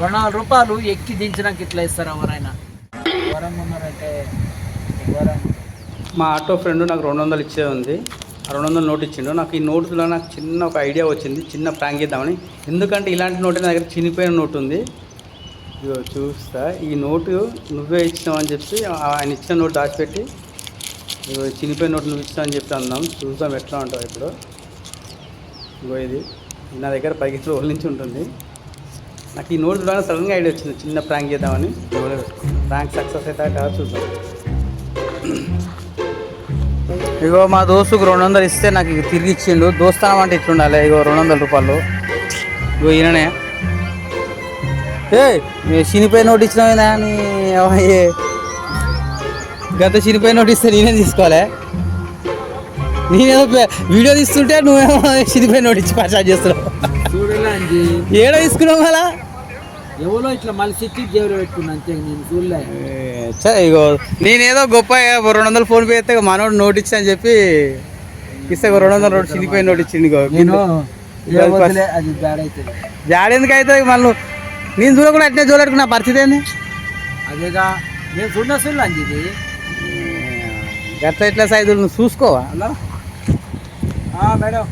రెండు నాలుగు రూపాయలు ఎక్కి దించినాక ఇట్లా ఇస్తారు ఎవరైనా? ఘోరంగా ఉన్నారంటే ఘోరం మా ఆటో ఫ్రెండ్ నాకు రెండు వందలు ఇచ్చే ఉంది. ఆ రెండు వందలు నోట్ ఇచ్చిండు. నాకు ఈ నోటులో నాకు చిన్న ఒక ఐడియా వచ్చింది. చిన్న ప్రాంక్ చేద్దామని. ఎందుకంటే ఇలాంటి నోటు నా దగ్గర చినిపోయిన నోటు ఉంది. ఇదిగో చూస్తా. ఈ నోటు నువ్వే ఇచ్చినావు అని చెప్పి ఆయన ఇచ్చిన నోటు దాచిపెట్టి ఇదిగో చినిపోయిన నోటు నువ్వు ఇచ్చినావు అని చెప్పి అందాం చూద్దాం ఎట్లా ఉంటావు ఇప్పుడు. ఇగో ఇది. నా దగ్గర పదిహేను రోజుల నుంచి ఉంటుంది. నాకు ఈ నోటు చూడగానే సడన్గా ఐడియా వచ్చింది చిన్న ప్రాంక్ చేద్దామని. ప్రాంక్ సక్సెస్ అయితే కాదు చూద్దాం. ఇగో మా దోస్తుకు రెండు వందలు ఇస్తే నాకు ఇక తిరిగి ఇచ్చిండు. దోస్తానం అంటే ఇట్లుండాలి ఇగో రెండు వందల రూపాయలు. ఇగో ఈయననే. ఏ చినిపోయి నోటు ఇచ్చినావునా నీ ఏ గత చినిపోయి నోటు ఇస్తే నేనే తీసుకోవాలి? నేనేదో వీడియో తీస్తుంటే నువ్వేమో చినిపోయి నోటు ఇచ్చి పచాజ్ చేస్తున్నావు. ఏడో తీసుకున్నావు మళ్ళా? ఎవరో ఇట్లా మలిసి ఇచ్చి జేబులో పెట్టుకున్నా అంతే నేను చూడలే. ఇగో నేనేదో గొప్ప రెండు వందలు ఫోన్ పే ఇక మనోడు నోట్ ఇచ్చా అని చెప్పి ఇస్తే రెండు వందల నోటు చినిపోయి నోటు ఇచ్చింది బ్యాడైతుంది జాడేందుకు అయితే మళ్ళీ? నేను చూడకుండా అట్నే చూడడానికి నా పరిస్థితి ఏంది? అదేగా నేను చూడ చూడలే అండి ఇది. గట్ల ఇట్లా సైజులు నువ్వు చూసుకోవా? మేడం?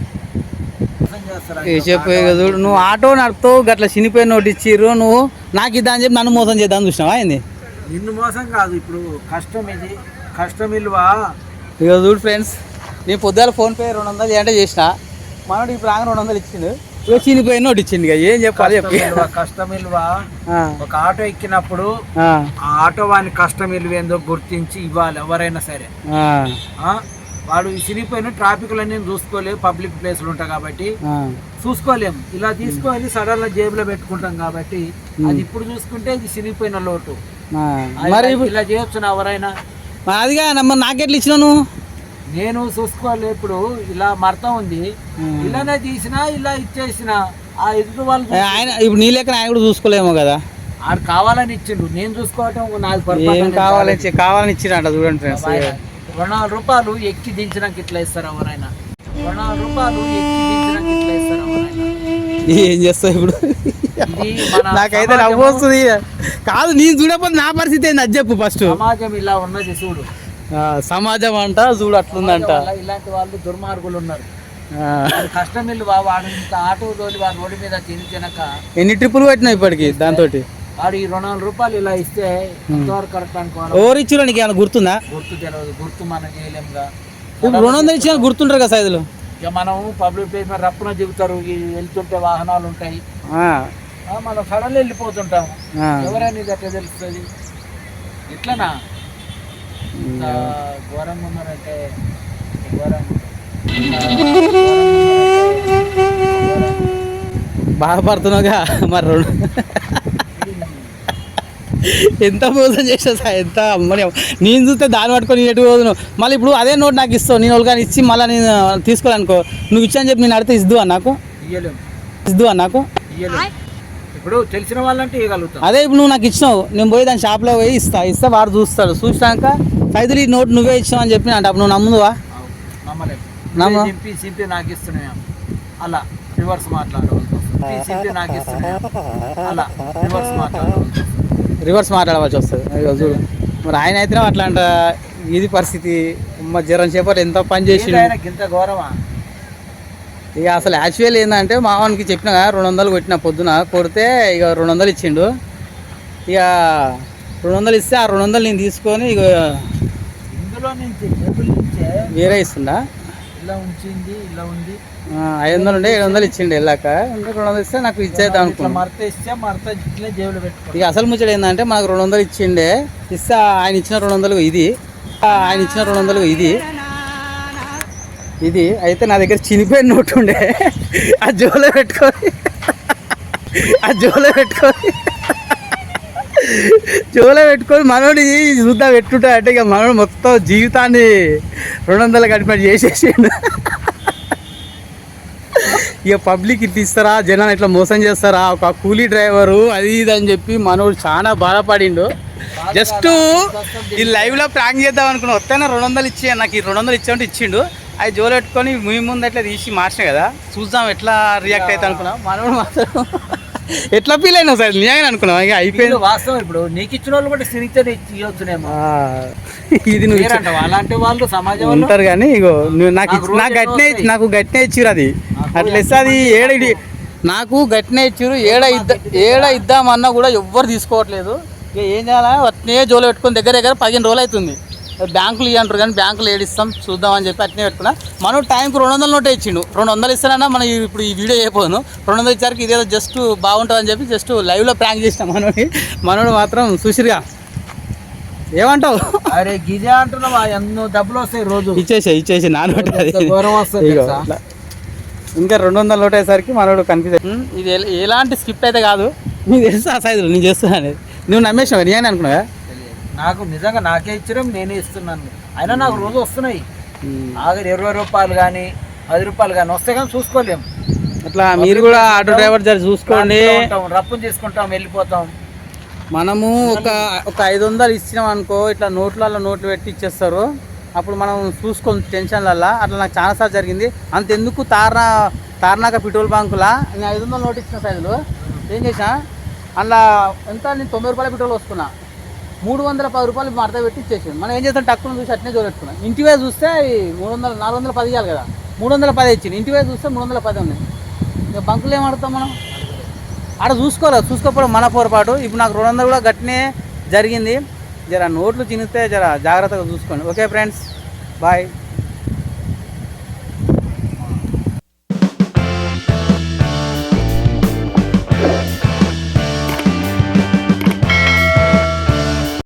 ఏ చెప్పు చూడు నువ్వు ఆటో నడుపుతావు గట్ల చినిపోయి నోటు ఇచ్చిర్రు నువ్వు నాకు ఇద్దా అని చెప్పి నన్ను మోసం చేద్దాం చూసినావా ఏంది? నిన్ను మోసం కాదు ఇప్పుడు కష్టం ఇది. కష్టం విలువ ఇక చూడు ఫ్రెండ్స్ నేను పొద్దుగాల ఫోన్పే రెండు వందలు అంటే చేసిన మనోడు ఇప్పుడు ఆంగ రెండు వందలు ఇచ్చిండు. ఇక చినిపోయి నోటు ఇచ్చిండు ఇక ఏం చెప్పాలి చెప్పి. కష్టం విలువ ఆ, ఒక ఆటో ఎక్కినప్పుడు ఆ, ఆటో వాని కష్టం విలువ ఏందో గుర్తించి ఇవ్వాలి ఎవరైనా సరే? వాడు ఈ సిరిపోయిన ట్రాఫిక్లన్నీ చూసుకోలేవు పబ్లిక్ ప్లేస్లు ఉంటాయి కాబట్టి. చూసుకోలేము ఇలా తీసుకొని సడన్గా జేబులో పెట్టుకుంటాం కాబట్టి అది ఇప్పుడు చూసుకుంటే ఇది సిరిపోయిన లోటు. మరి ఇలా చేయొచ్చు ఎవరైనా. అదిగా నాకెట్లు ఇచ్చినావు నువ్వు? నేను చూసుకోవాలి ఇప్పుడు ఇలా మర్తం ఉంది. ఇలానే తీసినా ఇలా ఇచ్చేసిన ఆ ఎదుటి వాళ్ళు ఆయన ఇప్పుడు నీ లెక్కన ఆయన కూడా చూసుకోలేమో కదా? ఆడు కావాలని ఇచ్చిండు. నేను చూసుకోవటం పొరపాటు కావాలని కావాలని ఇచ్చినట్ట చూడండి ఫ్రెండ్స్ రెండు రూపాయలు ఎక్కి దించినాక ఇట్లా ఇస్తారు ఎవరైనా? రెండు రూపాయలు ఎక్కి దించినాక ఇట్లా ఇస్తారు ఎవరైనా? ఏం చేస్తావు ఇప్పుడు? నాకైతే నవ్వు వస్తుంది. కాదు నేను చూడకపోతే నా పరిస్థితి ఏంది? అది చెప్పు ఫస్ట్ సమాజం ఇలా ఉన్నది చూడు. సమాజం అంట చూడు అట్లుందంట. ఇలాంటి వాళ్ళు దుర్మార్గులు ఉన్నారు. కష్టం ఇల్లు వాడు ఇంత ఆటో తోలి వాడు రోడ్డు మీద తిని తినక ఎన్ని ట్రిప్పులు పెట్టినావు ఇప్పటికి దాంతో వాడు ఈ రెండు నాలుగు రూపాయలు ఇలా ఇస్తే ఎంతవరకు కరెక్ట్ అనుకోవాలి. ఎవరు నీకు ఏమైనా గుర్తుందా? గుర్తు తెలియదు గుర్తు మనం చేయలేముగా. ఇప్పుడు రెండు వందలు ఇచ్చిన గుర్తుంటారు కదా సైజులు? ఇక మనం పబ్లిక్ ప్లేస్ మీద రప్పున దిగుతారు ఈ వెళ్తుంటే వాహనాలు ఉంటాయి. మనం సడన్గా వెళ్ళిపోతుంటాం. ఎవరైనా ఇది ఎట్లా తెలుస్తుంది? ఎట్లనా ఘోరంగా ఉన్నారంటే ఘోరంగా బాధపడుతున్నావుగా మరి రెండు ఎంత మోసం చేసా సార్ ఎంత అమ్మని అమ్మ. నేను చూస్తే దాన్ని పట్టుకొని నేను ఎటు పోదును. మళ్ళీ ఇప్పుడు అదే నోట్ నాకు ఇస్తావు. నేను వాళ్ళకి ఇచ్చి మళ్ళీ నేను తీసుకోవాలనుకో. నువ్వు ఇచ్చా అని చెప్పి నేను అడిగితే ఇద్దు నాకు? ఇద్దు నాకు? ఇప్పుడు తెలిసిన వాళ్ళంటే అదే ఇప్పుడు నువ్వు నాకు ఇచ్చినావు. నేను పోయి దాని షాప్లో పోయి ఇస్తా. ఇస్తే వాడు చూస్తాడు. చూసినాక సైదులు ఈ నోట్ నువ్వే ఇచ్చావు అని చెప్పి అంటే. అప్పుడు నువ్వు నమ్ముదువా? చింపి చింపి నాకు అలా రివర్స్. చింపి నాకు ఇస్తున్నాం అలా రివర్స్ వస్తుంది. రివర్స్ మాట్లాడవలసి వస్తుంది. చూడు. మరి ఆయన అయితేనే అట్లా అంట ఇది పరిస్థితి. మా జ్వరం చేపలు ఎంత పని చేసి ఇంత ఘోరమా? ఇక అసలు యాక్చువల్ ఏంటంటే మావానికి చెప్పిన రెండు వందలు కొట్టిన పొద్దున. కొడితే ఇక రెండు వందలు ఇచ్చిండు. ఇక రెండు వందలు ఇస్తే ఆ రెండు వందలు నేను తీసుకొని ఇక వేరే ఇస్తుండా? ఇలా ఉంచింది ఇలా ఉంది. ఐదు వందలు ఉండే ఏడు వందలు ఇచ్చిండు వెళ్ళాక రెండు వందలు ఇస్తే నాకు ఇచ్చేద్దాం అనుకున్నాను మడత ఇస్తే ఇట్లా జేబులో పెట్టుకో ఇక అసలు ముచ్చట ఏంటంటే మనకు రెండు వందలు ఇచ్చిండే. ఇస్తే ఆయన ఇచ్చిన రెండు వందలు ఇది. ఆయన ఇచ్చిన రెండు వందలు ఇది. ఇది. అయితే నా దగ్గర చినిపోయిన నోటు ఉండే. ఆ జోలో పెట్టుకొని. ఆ జోలో పెట్టుకొని. జోలో పెట్టుకొని మనోడి చూద్దాం పెట్టుకుంటా అంటే ఇక మనోడు మొత్తం జీవితాన్ని రెండు వందలు గడిపి చేసేసిండు. ఇక పబ్లిక్ ఇట్లా ఇస్తారా జనాలు ఇట్లా మోసం చేస్తారా? ఒక కూలీ డ్రైవరు అది ఇది అని చెప్పి మనోడు చాలా బాధపడిండు. జస్ట్ ఈ లైవ్లో ప్రాంక్ చేద్దాం అనుకున్నా. వస్తేనే రెండు వందలు ఇచ్చి నాకు ఈ రెండు వందలు ఇచ్చామంటే ఇచ్చిండు. అవి జోలు పెట్టుకొని మీ ముందు అట్లా తీసి మార్చిన కదా. చూద్దాం ఎట్లా రియాక్ట్ అవుతా అనుకున్నా. మనోడు మాత్రం ఎట్లా ఫీల్ అయినావు సార్ నిజంగా అనుకున్నావు? ఇక అయిపోయింది. వాస్తవం ఇప్పుడు. నీకు ఇచ్చిన వాళ్ళు కూడా సిరిగితే ఇవ్వచ్చునేమో. ఇది నువ్వు? అలాంటి వాళ్ళు సమాజంలో ఉంటారు కానీ ఇగో నువ్వు నాకు నాకు గట్టినే. నాకు గట్టినే ఇచ్చిరు అది. అట్లా ఇస్తే అది ఏడ నాకు గట్టినే ఇచ్చిరు ఏడ ఇద్ద ఏడ ఇద్దామన్నా కూడా ఎవ్వరు తీసుకోవట్లేదు. ఇక ఏం చేయాలా? అట్నే జోలు పెట్టుకుని దగ్గర దగ్గర పదిహేను రోజులు అవుతుంది. బ్యాంకులు ఇవ్వంటారు కానీ బ్యాంకులు ఏడిస్తాం చూద్దాం అని చెప్పి అట్నే పెట్టుకున్నా. మనం టైంకి రెండు వందల నోటే ఇచ్చిండు. రెండు వందలు ఇస్తానన్నా మనం ఇప్పుడు ఈ వీడియో చేయకపోను రెండు వందలు ఇచ్చారికి ఇదేదో జస్ట్ బాగుంటుంది అని చెప్పి జస్ట్ లైవ్లో ప్రాంక్ చేసినాం మనోడి మనోడు మాత్రం చూసిరుగా. ఏమంటావు? అరే గిదే అంటున్నావా? ఎన్నో డబ్బులు వస్తాయి రోజు. ఇచ్చేసే ఇచ్చేసి నా నోటే అది ఎంత ఘోరం వస్తుంది. ఇంకా రెండు వందల నోట్ అయ్యేసరికి మనోడు కన్ఫ్యూజ్ ఇది ఎల- ఎలాంటి స్క్రిప్ట్ అయితే కాదు. నీకు తెలుసు ఆ సైజులు? నేను చేస్తున్నా అనేది. నువ్వు నమ్మేసావు నేను అనుకున్నావా? నాకు నిజంగా నాకే ఇచ్చడం నేనే ఇస్తున్నాను. అయినా నాకు రోజు వస్తున్నాయి. ఆఖరి ఇరవై రూపాయలు కానీ పది రూపాయలు కానీ వస్తే కానీ చూసుకోలేం. అట్లా మీరు కూడా ఆటో డ్రైవర్ చూసుకోండి. రప్పుని తీసుకుంటాం వెళ్ళిపోతాం. మనము ఒక ఒక ఐదు వందలు ఇచ్చినాం అనుకో ఇట్లా నోట్లలో నోట్లు పెట్టి ఇచ్చేస్తారు. అప్పుడు మనం చూసుకోం టెన్షన్లల్లా. అట్లా నాకు చాలాసార్లు జరిగింది. అంతెందుకు తారనా తార్నాక పెట్రోల్ బంకులా? నేను ఐదు వందలు నోట్ ఇచ్చిన సైజులు. ఏం చేసా అందులో ఎంత? నేను తొంభై రూపాయల పెట్రోల్ వస్తున్నా మూడు వందల పది రూపాయలు మడత పెట్టి ఇచ్చేసాడు. మనం ఏం చేస్తాం? టక్కును చూసి అట్నే చూపెట్టుకున్నాం ఇంటి వైపు చూస్తే మూడు వందల నాలుగు వందల పది ఇవ్వాలి కదా. మూడు వందల పది ఇచ్చింది ఇంటి చూస్తే మూడు వందల పది ఉన్నాయి ఇక బంకులు ఏమడతాం మనం? ఆడ చూసుకోలేదు చూసుకోకపోవడం మన పొరపాటు. ఇప్పుడు నాకు రెండు వందలు కూడా గట్టినే జరిగింది. జర నోట్లు చినిగితే జర జాగ్రత్తగా చూసుకోండి. Okay friends. బాయ్.